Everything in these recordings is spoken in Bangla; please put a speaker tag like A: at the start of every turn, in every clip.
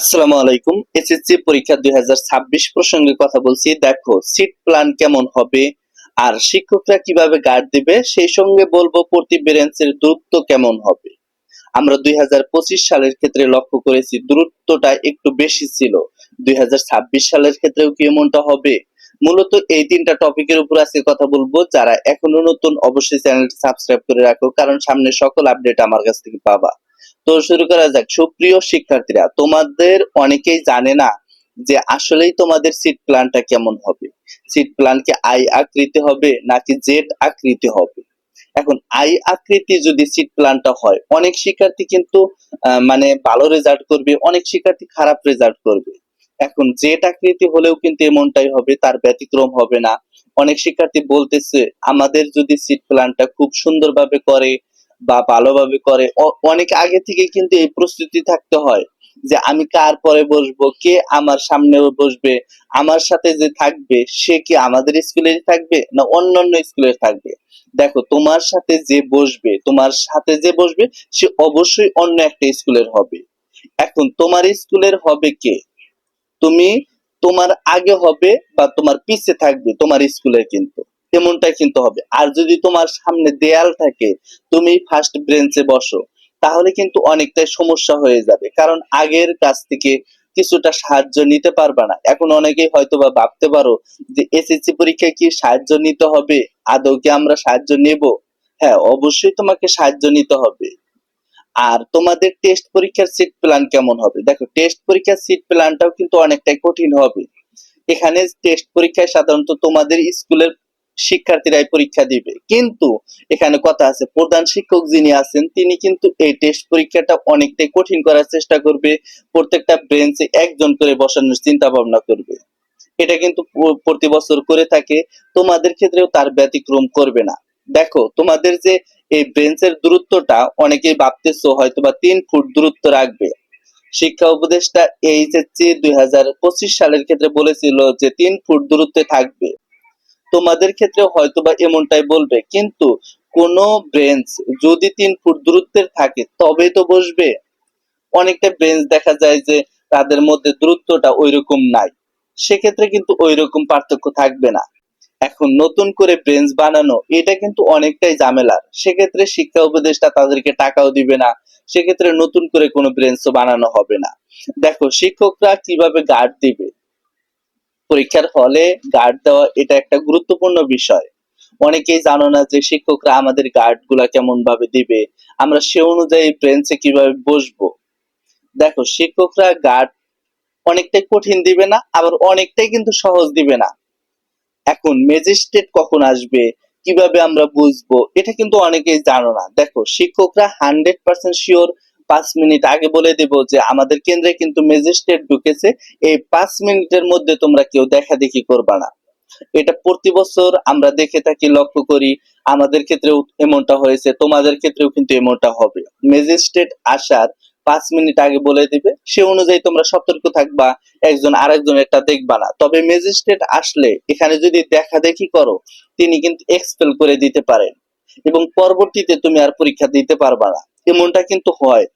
A: আসসালামু আলাইকুম। এসএসসি পরীক্ষা দুই প্রসঙ্গে কথা বলছি। দেখো সিট প্ল্যান কেমন হবে, আর শিক্ষকরা কীভাবে গার্ড দিবে, সেই সঙ্গে বলব প্রতি ব্রেঞ্চের দূরত্ব কেমন হবে। আমরা দুই সালের ক্ষেত্রে লক্ষ্য করেছি, দূরত্বটা একটু বেশি ছিল। দুই হাজার ছাব্বিশ সালের ক্ষেত্রেও কি এমনটা হবে? মূলত এই তিনটা টপিকের উপর আজকে কথা বলব। যারা এখনও নতুন, অবশ্যই চ্যানেলটি সাবস্ক্রাইব করে রাখো, কারণ সামনে সকল আপডেট আমার কাছ থেকে পাবা। তো শুরু করা যাক। সুপ্রিয় শিক্ষার্থীরা, তোমাদের অনেকেই জানে না যে আসলেই তোমাদের সিট প্ল্যানটা কেমন হবে। সিট প্ল্যান কি আই আকৃতি হবে নাকি জেড আকৃতি হবে? এখন আই আকৃতি যদি সিট প্ল্যানটা হয়, অনেক শিক্ষার্থী কিন্তু মানে ভালো রেজাল্ট করবে, অনেক শিক্ষার্থী খারাপ রেজাল্ট করবে। এখন জেড আকৃতি হলেও কিন্তু এমনটাই হবে, তার ব্যতিক্রম হবে না। অনেক শিক্ষার্থী বলতেছে, আমাদের যদি সিট প্ল্যানটা খুব সুন্দরভাবে করে বা ভালোভাবে করে। অনেক আগে থেকে কিন্তু এই প্রস্তুতি থাকতে হয় যে আমি কার পরে বসবো, কে আমার সামনে বসবে, আমার সাথে যে থাকবে, সে কি আমাদের স্কুলের থাকবে না অন্যান্য স্কুলের থাকবে? দেখো, তোমার সাথে যে বসবে, তোমার সাথে যে বসবে, সে অবশ্যই অন্য একটা স্কুলের হবে। এখন তোমার স্কুলের হবে কে? তুমি তোমার আগে হবে বা তোমার পিছে থাকবে তোমার স্কুলের কিন্তু। এমনটাই কিন্তু হবে। আর যদি তোমার সামনে দেয়াল থাকে, তুমি ফার্স্ট ব্রেঞ্চে বসো, তাহলে কিন্তু অনেকটাই সমস্যা হয়ে যাবে। কারণ আগের কাছ থেকে কিছুটা সাহায্য নিতে পারবা না। এখন অনেকেই হয়তো বা ভাবতে পারো যে এসএসসি পরীক্ষায় কি সাহায্য নিতে হবে? আদৌ কি আমরা সাহায্য নেব? হ্যাঁ অবশ্যই তোমাকে সাহায্য নিতে হবে। আর তোমাদের টেস্ট পরীক্ষার সিট প্ল্যান কেমন হবে? দেখো টেস্ট পরীক্ষার সিট প্ল্যানটাও কিন্তু অনেকটাই কঠিন হবে। এখানে টেস্ট পরীক্ষায় সাধারণত তোমাদের স্কুলের শিক্ষার্থীরাই পরীক্ষা দিবে। কিন্তু এখানে কথা আছে, প্রধান শিক্ষক যিনি আছেন, তিনি কিন্তু এই টেস্ট পরীক্ষাটা অনেকটাই কঠিন করার চেষ্টা করবে। প্রত্যেকটা ব্রেঞ্চে একজন করে বসানোর চিন্তা ভাবনা করবে। এটা কিন্তু প্রতি বছর করে থাকে, তোমাদের ক্ষেত্রেও তার ব্যতিক্রম করবে না। দেখো, তোমাদের যে এই বেঞ্চের দূরত্বটা অনেকেই ভাবতেছো হয়তো বা তিন ফুট দূরত্ব রাখবে। শিক্ষা উপদেষ্টা এইচএসসি দুই হাজার পঁচিশ সালের ক্ষেত্রে বলেছিল যে তিন ফুট দূরত্বে থাকবে। তোমাদের ক্ষেত্রে হয়তো বা এমনটাই বলবে, কিন্তু কোন ব্রেঞ্চ যদি তিন ফুট দূরত্বের থাকে, তবে তো বসবে। অনেকটা ব্রেঞ্চ দেখা যায় যে তাদের মধ্যে দূরত্বটা ওইরকম নাই। সেক্ষেত্রে কিন্তু ওইরকম পার্থক্য থাকবে না। এখন নতুন করে ব্রেঞ্চ বানানো, এটা কিন্তু অনেকটাই ঝামেলার। সেক্ষেত্রে শিক্ষা উপদেষ্টা তাদেরকে টাকাও দিবে না, সেক্ষেত্রে নতুন করে কোনো ব্রেঞ্চও বানানো হবে না। দেখো, শিক্ষকরা কীভাবে গার্ড দিবে? পরীক্ষার হলে গার্ড দেওয়া এটা একটা গুরুত্বপূর্ণ বিষয়। অনেকেই জানো না যে শিক্ষকরা আমাদের গার্ডগুলা কেমন ভাবে দিবে, আমরা সে অনুযায়ী ব্রেঞ্চে কীভাবে বসবো। দেখো, শিক্ষকরা গার্ড অনেকটাই কঠিন দিবে না, আবার অনেকটাই কিন্তু সহজ দিবে না। এখন ম্যাজিস্ট্রেট কখন আসবে, কীভাবে আমরা বুঝব, এটা কিন্তু অনেকেই জানো না। দেখো, শিক্ষকরা হান্ড্রেড পার্সেন্ট শিওর পাঁচ মিনিট আগে বলে দেব যে আমাদের কেন্দ্রে কিন্তু ম্যাজিস্ট্রেট ঢুকেছে, এই পাঁচ মিনিটের মধ্যে তোমরা কেউ দেখা দেখি করবা না। এটা প্রতি বছর আমরা দেখে থাকি, লক্ষ্য করি, আমাদের ক্ষেত্রেও এমনটা হয়েছে, তোমাদের ক্ষেত্রেও কিন্তু এমনটা হবে। ম্যাজিস্ট্রেট আসার পাঁচ মিনিট আগে বলে দিবে, সে অনুযায়ী তোমরা সতর্ক থাকবা, একজন আরেকজনেরটা দেখবা না। তবে ম্যাজিস্ট্রেট আসলে এখানে যদি দেখা দেখি করো, তিনি কিন্তু এক্সপেল করে দিতে পারেন এবং পরবর্তীতে তুমি আর পরীক্ষা দিতে পারবা না। এমনটা কিন্তু হয়।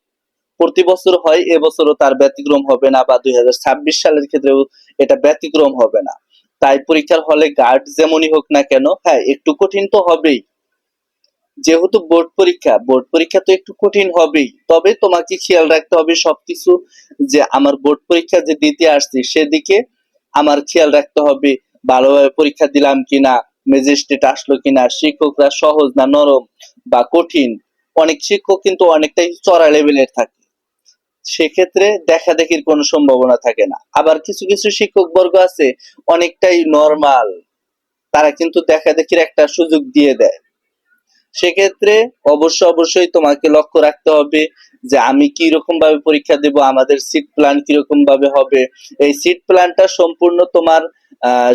A: প্রতি বছর হয়, এবছরও তার ব্যতিক্রম হবে না বা দুই হাজার ছাব্বিশ সালের ক্ষেত্রেও এটা ব্যতিক্রম হবে না। তাই পরীক্ষার হলে গার্ড যেমনই হোক না কেন হ্যাঁ একটু কঠিন তো হবেই। যেহেতু বোর্ড পরীক্ষা বোর্ড পরীক্ষা তো একটু কঠিন হবেই। তবে তোমাকে খেয়াল রাখতে হবে সবকিছু যে আমার বোর্ড পরীক্ষা যে দিতে আসছি, সেদিকে আমার খেয়াল রাখতে হবে ভালোভাবে পরীক্ষা দিলাম কিনা ম্যাজিস্ট্রেট আসলো কিনা, শিক্ষকরা সহজ না নরম বা কঠিন? অনেক শিক্ষক কিন্তু অনেকটাই চড়া লেভেলের থাকে। সেক্ষেত্রে দেখা দেখির কোনো সম্ভাবনা থাকে না। আবার কিছু কিছু শিক্ষক বর্গ আছে, অনেকটাই নর্মাল তারা কিন্তু দেখা দেখির একটা সুযোগ দিয়ে দেয়। সেক্ষেত্রে অবশ্য, অবশ্যই তোমাকে লক্ষ্য রাখতে হবে যে আমি কি রকম ভাবে পরীক্ষা দেব, আমাদের সিট প্ল্যান কি রকম ভাবে হবে। এই সিট প্ল্যানটা সম্পূর্ণ তোমার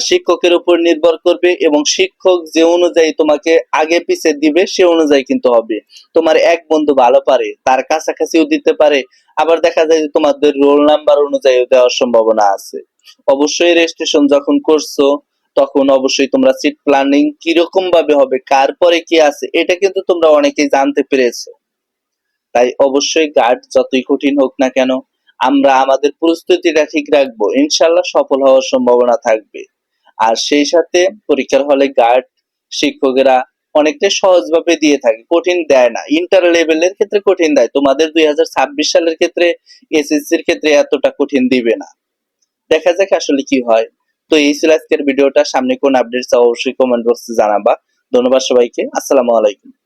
A: শিক্ষকের উপর নির্ভর করবে এবং শিক্ষক যে অনুযায়ী তোমাকে আগে পিছে দিবে, সে অনুযায়ী কিন্তু হবে। তোমার এক বন্ধু ভালো পারে, তার কাছাকাছিও দিতে পারে, আবার দেখা যায় যে তোমাদের রোল নাম্বার অনুযায়ী দেওয়ার সম্ভাবনা আছে। অবশ্যই রেজিস্ট্রেশন যখন করছ, তখন অবশ্যই তোমরা সিট প্ল্যানিং কীরকম ভাবে হবে, কার পরে কি আছে, এটা কিন্তু তোমরা অনেকেই জানতে পেরেছ। তাই অবশ্যই গার্ড যতই কঠিন হোক না কেন আমরা আমাদের প্রস্তুতিটা ঠিক রাখব। ইনশাল্লাহ সফল হওয়ার সম্ভাবনা থাকবে। আর সেই সাথে পরীক্ষার হলে গার্ড শিক্ষকেরা অনেকটাই সহজভাবে দিয়ে থাকে, কঠিন দেয় না। ইন্টার লেভেলের ক্ষেত্রে কঠিন দেয়। তোমাদের দুই হাজার ছাব্বিশ সালের ক্ষেত্রে এসএসসির ক্ষেত্রে এতটা কঠিন দিবে না। দেখা যাক আসলে কি হয়। তো এই ছিল আজকের ভিডিওটা। সামনে কোন আপডেট অবশ্যই কমেন্ট বক্সে জানাবা। ধন্যবাদ সবাইকে। আসসালামু আলাইকুম।